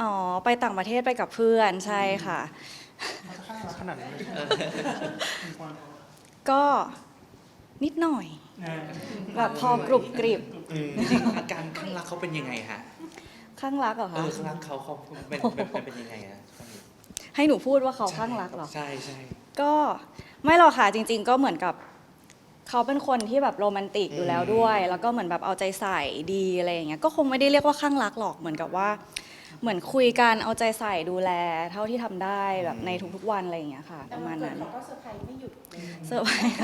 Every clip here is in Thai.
อ๋อ ไปต่างประเทศไปกับเพื่อนใช่ค่ะมันจะข้างรักขนาดนี้นเลยมีความก็นิดหน่อยเออแบบพอกรุบกริบอืมจริงๆอาการข้างรักเขาเป็นยังไงฮะข้างรักเหรอเอคะอข้างรักเขาเขาเป็นเป็นเป็นเป็นยังไงอะให้หนูพูดว่าเขาข้างรักเหรอ ใช่ใช่ ก็ไม่หรอกค่ะจริง ๆ ก็เหมือนกับ เขาเป็นคนที่แบบโรแมนติกอยู่แล้วด้วย แล้วก็เหมือนแบบเอาใจใส่ดีอะไรอย่างเงี้ยก็คงไม่ได้เรียกว่าข้างรักหรอกเหมือนกับว่า เหมือนคุยกันเอาใจใส่ดูแล เท่าที่ทำได้แบบในทุกๆวันอะไรอย่างเงี้ยค่ะ ประมาณนั้น เขาก็เซอร์ไพรส์ไม่หยุดเลยเซอร์ไพรส์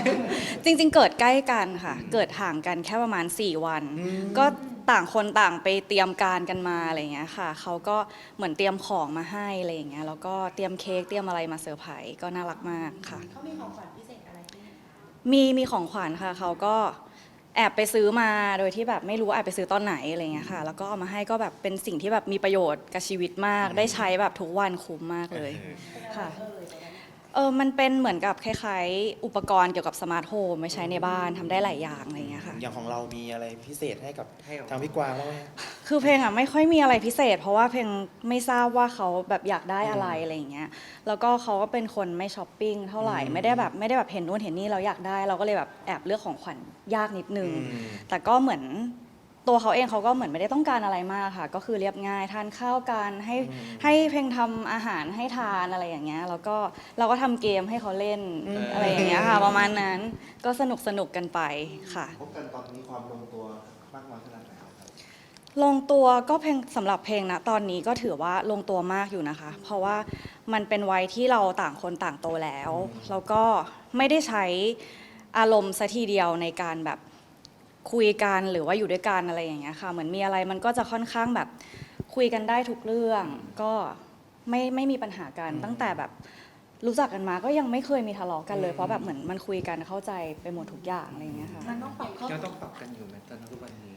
จริงๆ เกิดใกล้กันค่ะ เกิดห่างกันแค่ประมาณ 4 วัน ก็ต่างคนต่างไปเตรียมการกันมาอะไรอย่างเงี้ยค่ะ เขาก็เหมือนเตรียมของมาให้อะไรอย่างเงี้ย แล้วก็เตรียมเค้กเตรียมอะไรมาเซอร์ไพรส์ก็น่ารักมากค่ะ เขามีของขวัญพิเศษอะไรให้ไหมมีมีของขวัญค่ะ เขาก็ แอบไปซื้อมาโดยที่แบบไม่รู้ว่าแอบไปซื้อตอนไหนอะไรเงี้ยค่ะ แล้วก็เอามาให้ก็แบบเป็นสิ่งที่แบบมีประโยชน์กับชีวิตมาก ได้ใช้แบบทุกวันคุ้มมากเลยค่ะ เออตรงนั้นเออมันเป็นเหมือนกับคล้ายๆ อุปกรณ์เกี่ยวกับสมาร์ทโฮมไม่ใช้ในบ้านทำได้หลายอย่างอะไรเงี้ยค่ะ อย่างของเรามีอะไรพิเศษให้กับให้กับทางพี่กวางบ้างไหม คือเพลงอะไม่ค่อยมีอะไรพิเศษ เพราะว่าเพลงไม่ทราบว่าเขาแบบอยากได้อะไรอะไรอย่างเงี้ยแล้วก็เขาก็เป็นคนไม่ช้อปปิ้งเท่าไหร่ไม่ได้แบบไม่ได้แบบเห็นนู่นเห็นนี่เราอยากได้ เราก็เลยแบบแอบเลือกของขวัญยากนิดนึง อืม แต่ก็เหมือน ตัวเขาเองเขาก็เหมือนไม่ได้ต้องการอะไรมากค่ะ ก็คือเรียบง่ายทานข้าวกันให้ให้เพลงทำอาหารให้ทานอะไรอย่างเงี้ยแล้วก็เราก็ทำเกมให้เขาเล่นอะไรอย่างเงี้ยค่ะ ประมาณนั้นก็สนุกสนุกกันไปค่ะ พบกันตอนนี้ความลงตัวมากน้อยขนาดไหนครับลงตัวก็เพลงสำหรับเพลงนะตอนนี้ก็ถือว่าลงตัวมากอยู่นะคะ เพราะว่ามันเป็นวัยที่เราต่างคนต่างโตแล้ว แล้วก็ไม่ได้ใช้อารมณ์ซะทีเดียวในการแบบ คุยกันหรือว่าอยู่ด้วยกันอะไรอย่างเงี้ยค่ะ เหมือนมีอะไรมันก็จะค่อนข้างแบบคุยกันได้ทุกเรื่อง ก็ไม่ไม่มีปัญหากัน ตั้งแต่แบบรู้จักกันมาก็ยังไม่เคยมีทะเลาะกันเลย เพราะแบบเหมือนมันคุยกันเข้าใจไปหมดทุกอย่างอะไรอย่างเงี้ยค่ะ มันต้องปรับเข้ายังต้องปรับกันอยู่ไหมตอนทุกวันนี้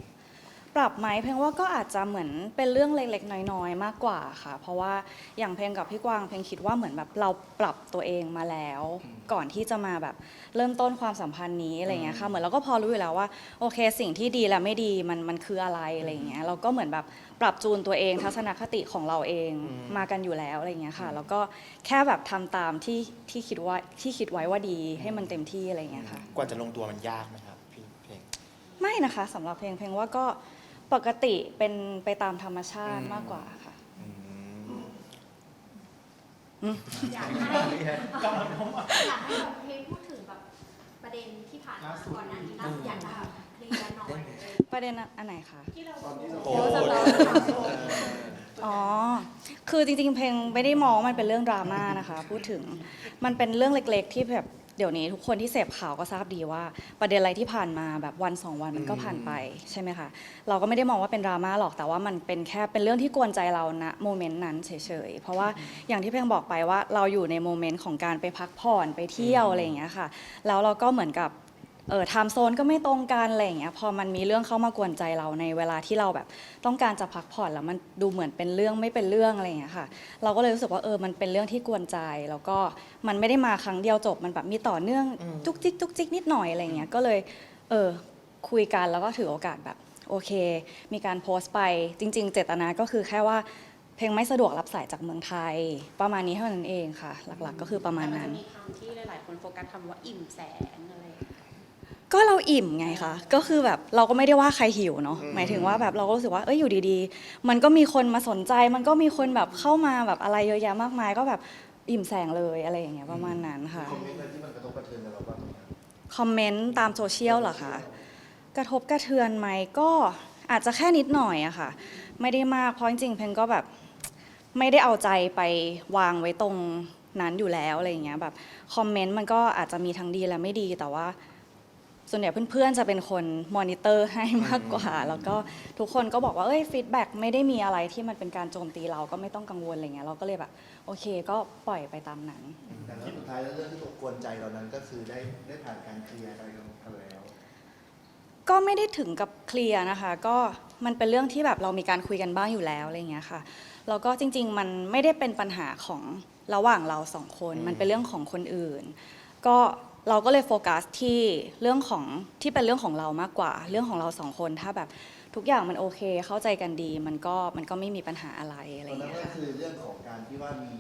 ปรับไหมเพลงว่าก็อาจจะเหมือนเป็นเรื่องเล็กๆ น้อยๆ มากกว่าค่ะ เพราะว่าอย่างเพลงกับพี่กวางเพลงคิดว่าเหมือนแบบเราปรับตัวเองมาแล้วอืมก่อนที่จะมาแบบเริ่มต้นความสัมพันธ์นี้อะไรเงี้ยค่ะเหมือนเราก็พอรู้อยู่แล้วว่าโอเค สิ่งที่ดีและไม่ดีมันมันคืออะไรอะไรเงี้ยเราก็เหมือนแบบปรับจูนตัวเองทัศนคติของเราเองมากันอยู่แล้วอะไรเงี้ยค่ะ แล้วก็แค่แบบทำตามที่ที่คิดว่าที่คิดไว้ว่าดีให้มันเต็มที่อะไรเงี้ยค่ะกว่าจะลงตัวมันยากไหมครับพี่เพลงไม่นะคะสำหรับเพลงเพลงว่าก็ ปกติเป็นไปตามธรรมชาติอืมมากกว่าค่ะอืมอยากให้อยากให้แบบเพลงพูดถึงแบบประเด็นที่ผ่านมาก่อนหน้านี้นะอยากจะแบบเคลียร์หน่อยประเด็นอันไหนคะที่เราตอนที่เราโอ้โอ้อ๋อ คือจริงๆ เพลงไม่ได้มองว่ามันเป็นเรื่องดราม่านะคะ พูดถึง มันเป็นเรื่องเล็กๆ ที่แบบ เดี๋ยวนี้ทุกคนที่เสพข่าวก็ทราบดีว่า ประเด็นอะไรที่ผ่านมาแบบวันสองวันมันก็ผ่านไปใช่ไหมคะเราก็ไม่ได้มองว่าเป็นดราม่าหรอกแต่ว่ามันเป็นแค่เป็นเรื่องที่กวนใจเราณโมเมนต์นั้นเฉยๆเพราะว่าอย่างที่เพียงบอกไปว่าเราอยู่ในโมเมนต์ของการไปพักผ่อนไปเที่ยวอะไรอย่างเงี้ยค่ะแล้วเราก็เหมือนกับ เออไทม์โซนก็ไม่ตรงกันอะไรอย่างเงี้ยพอมันมีเรื่องเข้ามากวนใจเราในเวลาที่เราแบบ ต้องการจะพักผ่อนแล้วมันดูเหมือนเป็นเรื่องไม่เป็นเรื่องอะไรอย่างเงี้ยค่ะ เราก็เลยรู้สึกว่าเออมันเป็นเรื่องที่กวนใจ แล้วก็มันไม่ได้มาครั้งเดียวจบมันแบบมีต่อเนื่องจุกจิกจุกจิกนิดหน่อยอะไรอย่างเงี้ยก็เลยเออคุยกันแล้วก็ถือโอกาสแบบโอเค มีการโพสต์ไปจริง ๆ เจตนาก็คือแค่ว่าเพลงไม่สะดวกรับสายจากเมืองไทย ประมาณนี้เท่านั้นเองค่ะ หลักๆ ก็คือประมาณนั้น แต่นจะมีคำที่หลาย ๆ คนโฟกัสคำว่าอิ่มแสงอะไร ก็เราอิ่มไงคะก็คือแบบเราก็ไม่ได้ว่าใครหิวเนาะหมายถึงว่าแบบเราก็รู้สึกว่าเอ้ยอยู่ดีๆ มันก็มีคนมาสนใจ มันก็มีคนแบบเข้ามาแบบอะไรเยอะแยะมากมาย ก็แบบอิ่มแสงเลยอะไรอย่างเงี้ยประมาณนั้นค่ะคอมเมนต์อะไรที่มันกระทบกระเทือนกับเราบ้างไหมครับคอมเมนต์ตามโซเชียลเหรอคะกระทบกระเทือนไหมก็อาจจะแค่นิดหน่อยอะค่ะ ไม่ได้มากเพราะจริงๆเพนก็แบบไม่ได้เอาใจไปวางไว้ตรงนั้นอยู่แล้วอะไรอย่างเงี้ยแบบคอมเมนต์มันก็อาจจะมีทั้งดีและไม่ดีแต่ว่า ส่วนใหญ่เพื่อนๆ จะเป็นคนมอนิเตอร์ให้มากกว่า แล้วก็ทุกคนก็บอกว่าเอ้ยฟีดแบ็กไม่ได้มีอะไรที่มันเป็นการโจมตีเราก็ไม่ต้องกังวลอะไรเงี้ยเราก็เลยแบบ โอเคก็ปล่อยไปตามนั้น แต่แล้วสุดท้ายแล้วเรื่องที่ตกกวนใจเรานั้นก็คือได้ได้ผ่านการเคลียร์อะไรกันแล้ว ก็ไม่ได้ถึงกับเคลียร์นะคะ ก็มันเป็นเรื่องที่แบบเรามีการคุยกันบ้างอยู่แล้วอะไรเงี้ยค่ะแล้วก็จริง ๆ มันไม่ได้เป็นปัญหาของระหว่างเราสองคน มันเป็นเรื่องของคนอื่น ก็ เราก็เลยโฟกัสที่เรื่องของที่เป็นเรื่องของเรามากกว่า เรื่องของเราสองคนถ้าแบบทุกอย่างมันโอเคเข้าใจกันดี มันก็มันก็ไม่มีปัญหาอะไรอะไรตออนย่างนั้นเงี้ยก็ค่ะคือเรื่องของการที่ว่ามี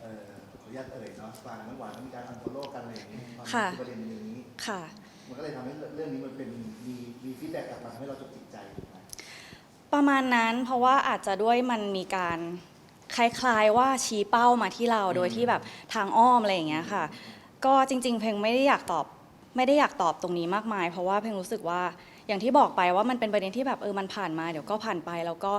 เอ่อขออนุญาตเอ่ยเนาะฟางน้ำหวานมีการอันโฟโลกันอะไรอย่างนี้ความค่ะประเด็นนี้ ค่ะ มันก็เลยทำให้เรื่องนี้มันเป็นมีมีฟีดแบ็กกลับมาทำให้เราจดติดใจถูกไหมประมาณนั้นเพราะว่าอาจจะด้วยมันมีการคล้ายๆว่าชี้เป้ามาที่เราโดยที่แบบทางอ้อมอะไรอย่างเงี้ยค่ะ ก็จริง ๆ เพลงไม่ได้อยากตอบไม่ได้อยากตอบตรงนี้มากมาย เพราะว่าเพลงรู้สึกว่าอย่างที่บอกไปว่ามันเป็นประเด็นที่แบบเออมันผ่านมาเดี๋ยวก็ผ่านไปแล้วก็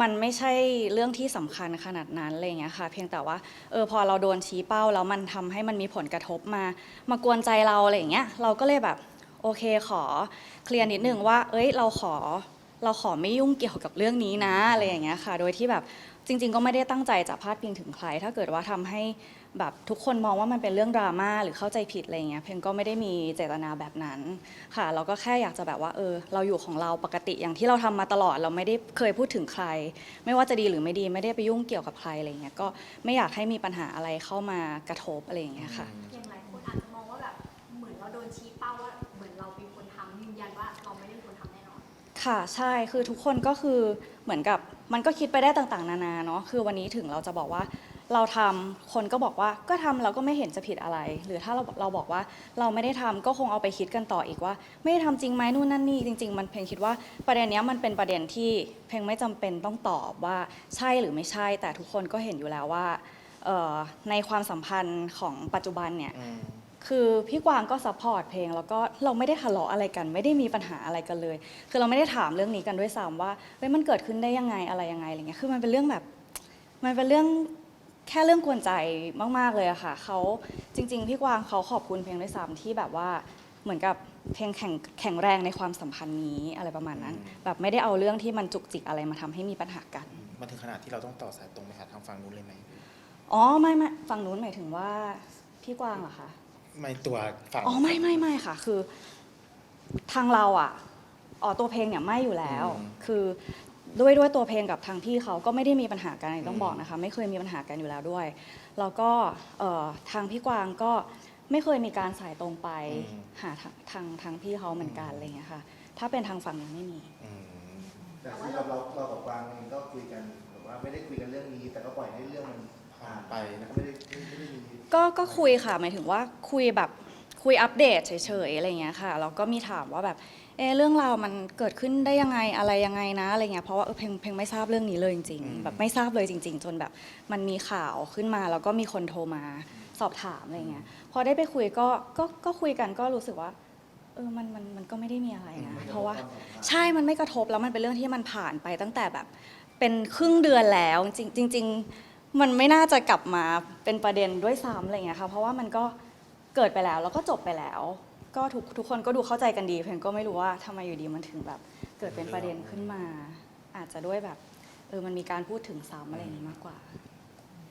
มันไม่ใช่เรื่องที่สำคัญขนาดนั้นอะไรอย่างเงี้ยค่ะ เพียงแต่ว่าเออพอเราโดนชี้เป้าแล้วมันทำให้มันมีผลกระทบมา มากวนใจเราอะไรอย่างเงี้ยเราก็เลยแบบโอเคขอเคลียร์นิดนึงว่า เอ้ยเราขอ เราขอไม่ยุ่งเกี่ยวกับเรื่องนี้นะอะไรอย่างเงี้ยค่ะ โดยที่แบบจริง ๆ ก็ไม่ได้ตั้งใจจะพาดพิงถึงใคร ถ้าเกิดว่าทำให้แบบทุกคนมองว่ามันเป็นเรื่องดราม่าหรือเข้าใจผิดอะไรเงี้ยเพลงก็ไม่ได้มีเจตนาแบบนั้นค่ะ เราก็แค่อยากจะแบบว่าเออ เราอยู่ของเราปกติอย่างที่เราทำมาตลอด เราไม่ได้เคยพูดถึงใคร ไม่ว่าจะดีหรือไม่ดีไม่ได้ไปยุ่งเกี่ยวกับใครอะไรเงี้ยก็ไม่อยากให้มีปัญหาอะไรเข้ามากระทบอะไรเงี้ยค่ะอย่างหลายคนอาจจะ ค่ะใช่คือทุกคนก็คือเหมือนกับมันก็คิดไปได้ต่างๆ นานาเนาะคือวันนี้ถึงเราจะบอกว่าเราทำคนก็บอกว่าก็ทำเราก็ไม่เห็นจะผิดอะไร หรือถ้าเราเราบอกว่าเราไม่ได้ทำก็คงเอาไปคิดกันต่ออีกว่า ไม่ได้ทำจริงไหมนู่นนั่นนี่จริง ๆ มันเพลงคิดว่าประเด็นเนี้ยมันเป็นประเด็นที่เพลงไม่จำเป็นต้องตอบว่าใช่หรือไม่ใช่ แต่ทุกคนก็เห็นอยู่แล้วว่าเอ่อในความสัมพันธ์ของปัจจุบันเนี่ย อืม คือพี่กวางก็ซัพพอร์ตเพลง แล้วก็เราไม่ได้ทะเลาะอะไรกัน ไม่ได้มีปัญหาอะไรกันเลย คือเราไม่ได้ถามเรื่องนี้กันด้วยซ้ำว่าเฮ้ยมันเกิดขึ้นได้ยังไงอะไรยังไงอะไรเงี้ยคือมันเป็นเรื่องแบบมันเป็นเรื่องแค่เรื่องกวนใจมากๆเลยอะค่ะเขาจริง ๆ พี่กวางเขาขอบคุณเพลงด้วยซ้ำที่แบบว่าเหมือนกับเพลงแข็งแข็งแรงในความสัมพันธ์นี้อะไรประมาณนั้น แบบไม่ได้เอาเรื่องที่มันจุกจิกอะไรมาทำให้มีปัญหากันมาถึงขนาดที่เราต้องต่อสายตรงไปหาทางฝั่งนู้นเลยไหมอ๋อไม่ไม่ฝั่งนู้นหมายถึงว่าพี่กวางเหรอคะ ไม่ตัวฝั่งอ๋อไม่ไม่ไม่ค่ะ คือ ทางเราอะอ๋อตัวเพลงเนี่ยไม่อยู่แล้วอืมคือด้วยด้วยตัวเพลงกับทางพี่เขาก็ไม่ได้มีปัญหากันต้องอืมบอกนะคะ ไม่เคยมีปัญหากันอยู่แล้วด้วย แล้วก็เอ่อทางพี่กวางก็ไม่เคยมีการสายตรงไปหาทางทางทางพี่เขาเหมือนกันอะไรอย่างเงี้ยค่ะ ถ้าเป็นทางฝั่งนี้ไม่มีอืมแต่สำหรับเราเรากับกวางเองก็คุยกันแบบว่าไม่ได้คุยกันเรื่องนี้ แต่ก็ปล่อยให้เรื่องมันผ่านไปนะก็ไม่ได้ไม่ได้มี ก็ก็คุยค่ะ หมายถึงว่าคุยแบบคุยอัปเดตเฉยๆอะไรเงี้ยค่ะแล้วก็มีถามว่าแบบเออเรื่องราวมันเกิดขึ้นได้ยังไงอะไรยังไงนะอะไรเงี้ยเพราะว่าเออเพลงเพลงไม่ทราบเรื่องนี้เลยจริงอืมๆแบบไม่ทราบเลยจริง ๆ จนแบบมันมีข่าวขึ้นมา แล้วก็มีคนโทรมาสอบถามอะไรเงี้ยพอได้ไปคุยก็ก็ก็คุยกันก็รู้สึกว่าเออมันมันมันก็ไม่ได้มีอะไรนะเพราะว่าใช่มันไม่กระทบแล้วมันเป็นเรื่องที่มันผ่านไปตั้งแต่แบบเป็นครึ่งเดือนแล้วจริงจริงๆ มันไม่น่าจะกลับมาเป็นประเด็นด้วยซ้ำอะไรเงี้ยค่ะเพราะว่ามันก็เกิดไปแล้วแล้วก็จบไปแล้ว ก็ทุกทุกคนก็ดูเข้าใจกันดีเพนก็ไม่รู้ว่าทำไมอยู่ดีมันถึงแบบ เกิดเป็นประเด็นขึ้นมา อาจจะด้วยแบบเออมันมีการพูดถึงซ้ำอะไรอย่างนี้มากกว่า